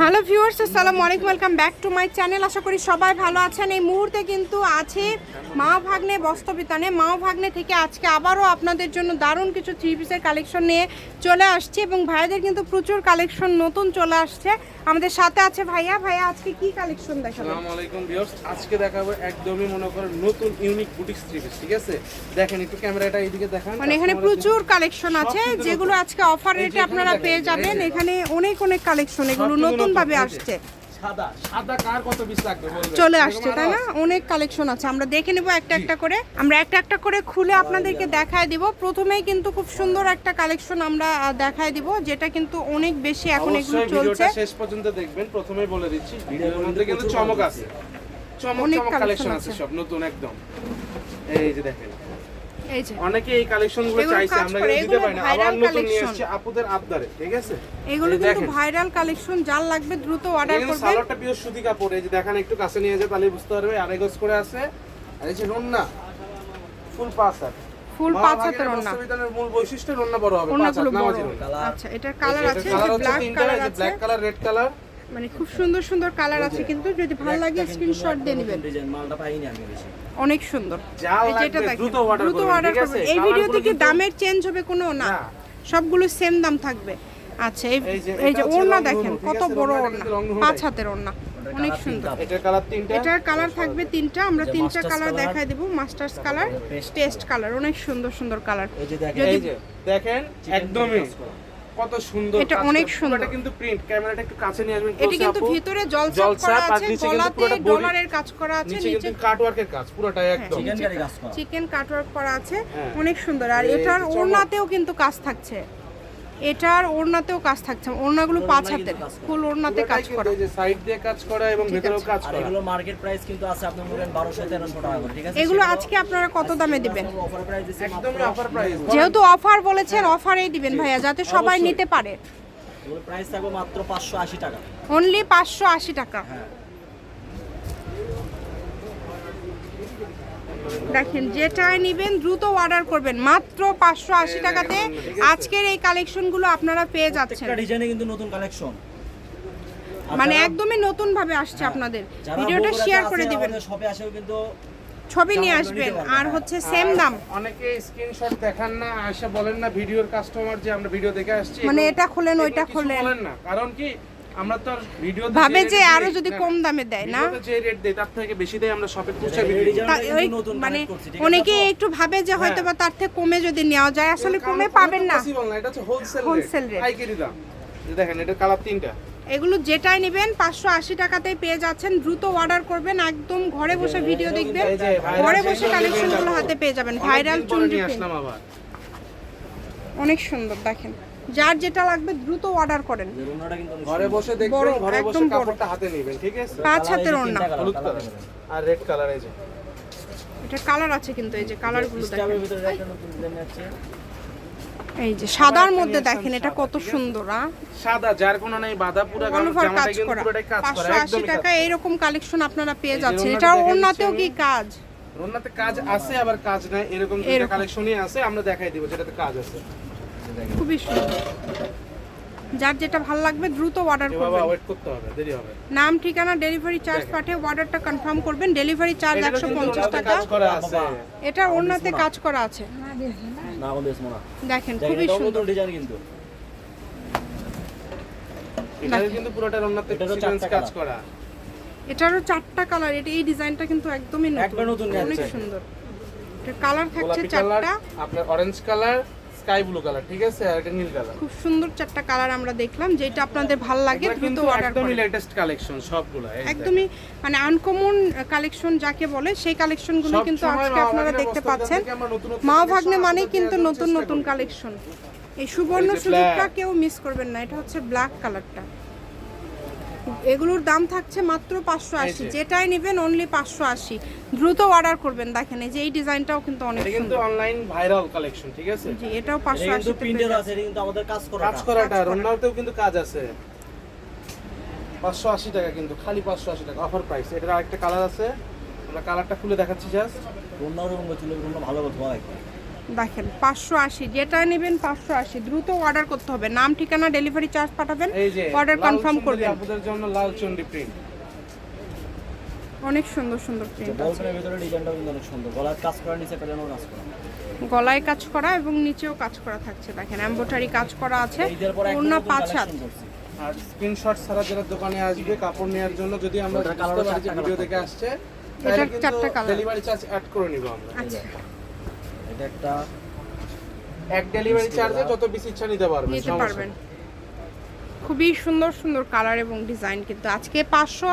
Hello viewers আসসালামু আলাইকুম welcome back to my channel. আশা করি সবাই ভালো আছেন। এই মুহূর্তে কিন্তু আছে মা ভাগ্নে বস্তবিতানে মা ভাগ্নে থেকে আজকে আবারও আপনাদের জন্য দারুণ কিছু থ্রি পিসের কালেকশন নিয়ে চলে আসছি এবং ভাইয়াদের কিন্তু প্রচুর কালেকশন নতুন চলে আসছে। আমাদের সাথে আছে ভাইয়া। ভাইয়া আজকে কি কালেকশন দেখাবেন? আসসালামু আলাইকুম ভিউয়ার্স। আজকে দেখাবো একদমই মনে করেন নতুন ইউনিক বুটিক থ্রি পিস ঠিক আছে? দেখেন একটু ক্যামেরাটা এইদিকে দেখান মানে এখানে প্রচুর কালেকশন আছে। যেগুলো আজকে অফার রেটে আপনারা পেয়ে যাবেন। এখানে অনেক অনেক কালেকশন। এগুলো কিন্তু নতুন ভাবে আসছে। সাদা সাদা কার কত পিস লাগবে চলে আসছে তাই না? অনেক কালেকশন আছে। আমরা দেখে নেব একটা একটা করে। আমরা একটা একটা করে খুলে আপনাদেরকে দেখায় দিব। প্রথমেই কিন্তু খুব সুন্দর একটা কালেকশন আমরা দেখায় দিব যেটা কিন্তু অনেক বেশি এখন এগুলো চলছে। শেষ পর্যন্ত দেখবেন। প্রথমেই বলে দিচ্ছি ভিডিওর মধ্যে কিন্তু চমক আছে। চমক অনেক চমক কালেকশন আছে। সব নতুন একদম। এই যে দেখেন। অনেকে এই কালেকশনগুলো চাইছে আমরা কিন্তু দিতে পারি না। আবার নতুন নিয়ে collection। আপুদের আবদারে ঠিক আছে? এগুলো কিন্তু। ভাইরাল কালেকশন যার লাগবে দ্রুত অর্ডার করবেন। সালোয়ারটা পিওর সুতি কাপড় এই যে দেখান একটু কাছে নিয়ে যায় তাহলে বুঝতে পারবে আড়াই গজ করে আছে। আর এই যে রন্না ফুল পাঁচ হাত। ফুল পাঁচ হাতের ওড়না বস্ত্রবিতানের মূল বৈশিষ্ট্য রন্না বড় হবে পাঁচ হাত নামাজি আচ্ছা এটার কালার আছে ব্ল্যাক কালার আছে। ব্ল্যাক কালার রেড কালার মানে খুব সুন্দর সুন্দর কালার আছে কিন্তু যদি ভালো লাগে স্ক্রিনশট দিয়ে নেবেন। অনেক সুন্দর। এই যেটা দ্রুত অর্ডার করবেন এই Colour ভিডিওতে গুলো কি কিন্তু- দামের চেঞ্জ হবে কোনো? না। সবগুলো সেম দাম থাকবে। আচ্ছা এই এই যে ওড়না দেখেন কত বড় ওড়না পাঁচ হাতের ওড়না অনেক সুন্দর। এটার কালার তিনটা? এটার কালার থাকবে তিনটা আমরা তিনটা কালার দেখাই দেব মাস্টার্স কালার পেস্ট কালার। অনেক সুন্দর সুন্দর কালার। এই যে দেখেন যদি- এই যে দেখেন একদমই কত সুন্দর এটা অনেক সুন্দর। এটা কিন্তু প্রিন্ট ক্যামেরাটা একটু কাছে নিয়ে আসবেন এটি কিন্তু ভিতরে জলছাপ করা আছে গলাতে ডলারের কাজ করা আছে নিচে কিন্তু কাটওয়ার্কের কাজ পুরোটাই একদম। চিকেন কারি কাজ করা। চিকেন কাটওয়ার্ক করা আছে হ্যাঁ। অনেক সুন্দর। আর এটার ওড়নাতেও কিন্তু কাজ থাকছে। এটার ওড়নাতেও কাজ থাকছে। ওড়নাগুলো পাঁচ হাতের ফুল ওড়নাতে কাজ করা। এই যে সাইড দিয়ে কাজ করা এবং ভেতরেও কাজ করা। এগুলো মার্কেট প্রাইস কিন্তু আছে আপনার বলেন বারোশো তেরোশো টাকা করে ঠিক আছে? এগুলো আজকে আপনারা কত দামে দিবেন? অফার প্রাইস দিচ্ছি একদমই অফার প্রাইস যেহেতু অফার বলেছেন অফারেই দিবেন ভাইয়া যাতে সবাই নিতে পারে। এগুলো প্রাইস থাকবে মাত্র পাঁচশো আশি টাকা। অনলি পাঁচশো আশি টাকা। হ্যাঁ। দেখেন যেটাই নেবেন দ্রুত অর্ডার করবেন। মাত্র পাঁচশো আশি টাকাতে আজকের এই কালেকশনগুলো আপনারা পেয়ে যাচ্ছেন। ডিজাইনে কিন্তু নতুন কালেকশন মানে একদমই নতুন ভাবে আসছে আপনাদের। ভিডিওটা শেয়ার করে দিবেন। শপে আসেও কিন্তু ছবি নিয়ে আসবেন। আর হ্যাঁ। হচ্ছে সেম দাম। অনেকে স্ক্রিনশট দেখান না আয়সা বলেন না ভিডিওর কাস্টমার যে আমরা ভিডিও দেখে আসছি মানে এটা খোলেন, ওইটা খোলেন। বলেন না। কারণ কি আমরা তো ভিডিও ভাবে যে আরও যদি কম দামে দেয় না? যে রেট দেয় তার থেকে বেশি দেয় আমরা শপে পৌঁছে মানে অনেকে একটু ভাবে যে হয়তো বা তার থেকে কমে যদি নেওয়া যায় আসলে কমে পাবেন না। পসিবল না এটা হচ্ছে হোলসেল রেট। পাইকারি দাম। দেখেন এটা কালার তিনটা। এগুলো যেটাই নেবেন পাঁচশো আশি টাকাতেই পেয়ে যাচ্ছেন। দ্রুত অর্ডার করবেন একদম ঘরে বসে ভিডিও দেখবেন। ঘরে বসে কালেকশনগুলো হাতে পেয়ে যাবেন। ভাইরাল চুনরি অনেক সুন্দর দেখেন। যার যেটা লাগবে দ্রুত অর্ডার করেন। ঘরে বসে দেখবেন ঘরে বসে কাপড়টা হাতে নেবেন ঠিক আছে? পাঁচ হাতের ওড়না। হলুদ কালার। আর রেড কালার এই যে। এটা কালার আছে কিন্তু এই যে কালারগুলো দেখেন। ভিতরে একটা নতুন ডিজাইন আছে। এই যে সাদার মধ্যে দেখেন এটা কত সুন্দর আ। সাদা যার কোনো নাই বাধা পুরো জামাটা কাজ কিন্তু করা। পুরোটাই কাজ করা পাঁচশো আশি একদমই টাকা এইরকম কালেকশন আপনারা পেয়ে যাচ্ছেন। এটা ওড়নাতেও কি কাজ? রোনাতে কাজ আছে আবার কাজ নাই। এরকম এরকম। কালেকশনই আছে আমরা দেখাই দিব যেটাতে কাজ আছে। খুবই সুন্দর। যার যেটা ভালো লাগবে দ্রুত অর্ডার করবেন। ওয়েট করতে হবে দেরি হবে। নাম ঠিকানা ডেলিভারি চার্জ পাঠিয়ে অর্ডারটা কনফার্ম করবেন। ডেলিভারি চার্জ এটারও একশো কিন্তু পঞ্চাশ রোনাতে টাকা। কাজ করা আছে। এটার ওড়নাতে কাজ করা আছে। না দেখেন দেখেন খুবই সুন্দর। ডিজাইন কিন্তু। এটাতে কিন্তু পুরোটা রোনাতে সিকোয়েন্স কাজ করা। এটারও চারটা কালার এটা এই ডিজাইনটা কিন্তু একদমই নতুন। নতুন অনেক সুন্দর। এটা কালার থাকছে চারটা। আপনার orange colour sky blue colour ঠিক আছে? আর একটা নীল কালার খুব সুন্দর চারটা কালার আমরা দেখলাম যেটা আপনাদের ভালো লাগে দ্রুত কিন্তু করুন একদমই লেটেস্ট কালেকশন সবগুলো একদমই মানে আনকমন কালেকশন যাকে বলে সেই কালেকশনগুলো কিন্তু আজকে আপনারা দেখতে পাচ্ছেন। মা ভাগ্নে মানেই কিন্তু নতুন নতুন কালেকশন এই সুবর্ণ সুযোগটা কেউ মিস করবেন না এটা হচ্ছে ব্ল্যাক কালারটা এগুলোর দাম থাকছে মাত্র পাঁচশো আশি। যেটাই নেবেন অনলি পাঁচশো আশি। দ্রুত অর্ডার করবেন। দেখেন এই যে এই ডিজাইনটাও কিন্তু অনেক এটা কিন্তু অনলাইন ভাইরাল কালেকশন ঠিক আছে? জি এটাও পাঁচশো আশি প্রিন্টের আছে এটা কিন্তু আমাদের কাজ করা কাজ করাটা রোনাতেও কিন্তু কাজ আছে। পাঁচশো আশি টাকা কিন্তু খালি পাঁচশো আশি টাকা অফার প্রাইস এটার আরেকটা কালার আছে। আমরা কালারটা খুলে দেখাচ্ছি জাস্ট রুমটা ওরকম ছিল রুমটা ভালো কথা একবার দেখেন পাঁচশো আশি। যেটা নেবেন পাঁচশো আশি। দ্রুত অর্ডার করতে হবে। নাম ঠিকানা ডেলিভারি চার্জ পাঠাবেন। অর্ডার কনফার্ম করবেন। আপুদের জন্য লাল চন্ডি প্রিন্ট অনেক সুন্দর সুন্দর প্রিন্ট আছে। ভিতরে ডিজাইনটাও কিন্তু অনেক সুন্দর। গলার কাজ করা নিচে পেটানোর কাজ করা। গলায় কাজ করা এবং নিচেও কাজ করা থাকছে। দেখেন এম্বোটারি কাজ করা আছে। পূর্ণ পাঁচ হাত। আর স্ক্রিনশট ছাড়া যারা দোকানে আসবে কাপড় নেওয়ার জন্য যদি আমরা চারটা ভিডিও দেখে আসছে এটার চারটা colour। ডেলিভারি চার্জ অ্যাড করে নিব আমরা। আচ্ছা। এটা একটা এক ডেলিভারি চার্জে যত বেশি ইচ্ছা নিতে পারবেন নিতে পারবেন। খুবই সুন্দর সুন্দর কালার এবং ডিজাইন কিন্তু। আজকে পাঁচশো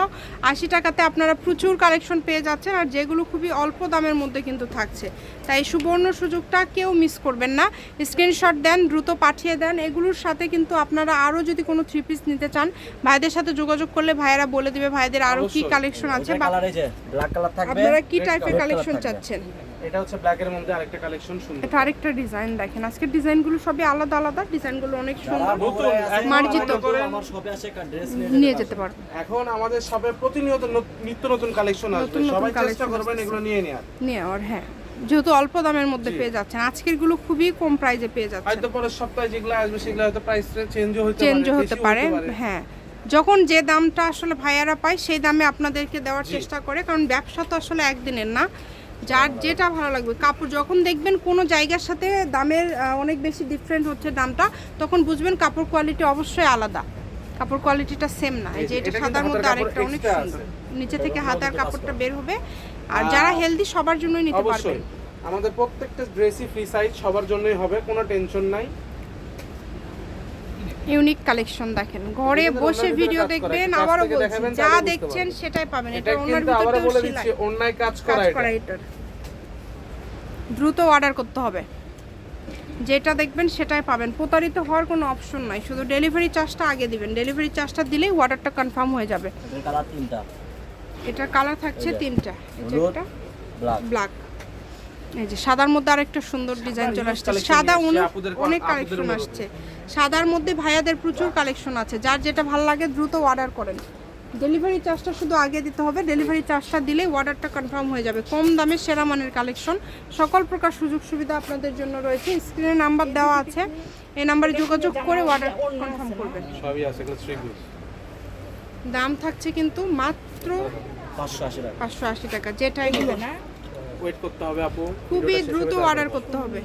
আশি টাকাতে আপনারা প্রচুর কালেকশন পেয়ে যাচ্ছেন আর যেগুলো খুবই অল্প দামের মধ্যে কিন্তু থাকছে। তাই সুবর্ণ সুযোগটা কেউ মিস করবেন না। স্ক্রিনশট দেন দ্রুত পাঠিয়ে দেন। এগুলোর সাথে কিন্তু আপনারা আরও যদি কোনো থ্রি পিস নিতে চান ভাইদের সাথে যোগাযোগ করলে ভাইয়েরা বলে দিবে ভাইদের আরও কি কালেকশন আছে বা কালার এই যে ব্ল্যাক কালার থাকবে আপনারা কি টাইপের কালেকশন। চাচ্ছেন? এটা হচ্ছে ব্ল্যাকের মধ্যে আরেকটা কালেকশন সুন্দর। এটা আরেকটা ডিজাইন দেখেন। আজকের ডিজাইনগুলো সবই আলাদা আলাদা ডিজাইনগুলো অনেক সুন্দর। মার্জিত। আমার শপে আসে একটা ড্রেস নিয়ে যেতে পারবেন এখন আমাদের সবে প্রতিনিয়ত নিত্য নতুন কালেকশন আসবে। সবাই চেষ্টা করবেন এগুলো নিয়ে নেওয়ার নেওয়ার হ্যাঁ। যেহেতু অল্প দামের মধ্যে পেয়ে যাচ্ছেন আজকেরগুলো খুবই কম প্রাইজে পেয়ে যাচ্ছেন। হয়তো পরের সপ্তাহে যেগুলো আসবে সেগুলো হয়তো প্রাইস চেঞ্জও হতে পারে চেঞ্জও হতে পারে হ্যাঁ। যখন যে দামটা আসলে ভাইয়ারা পায় সেই দামে আপনাদেরকে দেওয়ার চেষ্টা করে কারণ ব্যবসা তো আসলে একদিনের না। যার যেটা ভালো লাগবে। কাপড় যখন দেখবেন কোনো জায়গার সাথে দামের অনেক বেশি ডিফারেন্ট হচ্ছে দামটা তখন বুঝবেন কাপড় কোয়ালিটি অবশ্যই আলাদা। কাপড় কোয়ালিটিটা সেম না। এই যে এটা সাদার মধ্যে আরেকটা অনেক সুন্দর। নিচে থেকে হাতার কাপড়টা বের হবে। আর যারা হেলদি সবার জন্যই নিতে পারবেন আমাদের প্রত্যেকটা ড্রেসই ফ্রি সাইজ সবার জন্যই হবে কোনো টেনশন নাই। ইউনিক কালেকশন দেখেন। ঘরে বসে ভিডিও দেখবেন আবারও বলছি যা দেখছেন সেটাই পাবেন এটা এটা ওনার বলে ভিতরে দিচ্ছি অন্যায় কাজ করা এটা। দ্রুত অর্ডার করতে হবে। যেটা দেখবেন সেটাই পাবেন। প্রতারিত হওয়ার কোনো অপশন নাই শুধু ডেলিভারি চার্জটা আগে দিবেন। ডেলিভারি চার্জটা দিলেই অর্ডারটা কনফার্ম হয়ে যাবে। এটার কালার তিনটা। এটার কালার থাকছে তিনটা। ব্ল্যাক এই যে সাদার মধ্যে আরেকটা সুন্দর ডিজাইন চলে আসছে। সাদা অনেক অনেক কালেকশন আসছে। সাদার মধ্যে ভাইয়াদের প্রচুর কালেকশন আছে। যার যেটা ভালো লাগে দ্রুত অর্ডার করেন। ডেলিভারি চার্জটা শুধু আগে দিতে হবে। ডেলিভারি চার্জটা দিলেই অর্ডারটা কনফার্ম হয়ে যাবে। কম দামে সেরা মানের কালেকশন সকল প্রকার সুযোগ সুবিধা আপনাদের জন্য রয়েছে। স্ক্রিনে নাম্বার দেওয়া আছে। এই নাম্বারে যোগাযোগ করে অর্ডার কনফার্ম করবেন। সবই আছে দাম থাকছে কিন্তু মাত্র পাঁচশো আশি টাকা। পাঁচশো আশি টাকা। যেটাই নেবেন ওয়েট করতে হবে আপু খুবই দ্রুত অর্ডার করতে হবে।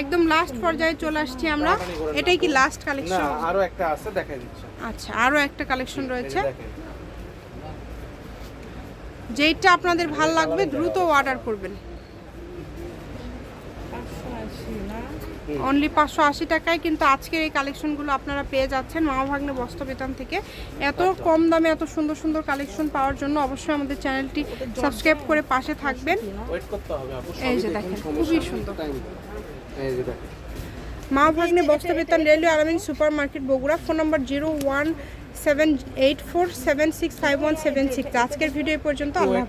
একদম লাস্ট পর্যায়ে চলে আসছি আমরা। এটাই কি লাস্ট না কালেকশন আরও একটা আছে দেখাই দিচ্ছি। আচ্ছা আরও একটা কালেকশন রয়েছে। যেটা আপনাদের ভালো লাগবে দ্রুত অর্ডার করবেন। অনলি পাঁচশো আশি টাকায় কিন্তু আজকের এই কালেকশনগুলো আপনারা পেয়ে যাচ্ছেন মামা ভাগ্নে বস্ত্রবেতন থেকে। এত কম দামে এত সুন্দর সুন্দর কালেকশন পাওয়ার জন্য অবশ্যই আমাদের চ্যানেলটি সাবস্ক্রাইব করে পাশে থাকবেন। ওয়েট করতে হবে আপু এই যে দেখেন, খুবই সুন্দর। time দিন। এই যে দেখেন। মা ভাগ্নে বস্ত্রবেতন railway Alamin super market Bogura phone number zero one seven eight four seven six five one seven six. আজকের ভিডিও পর্যন্ত আল্লাহ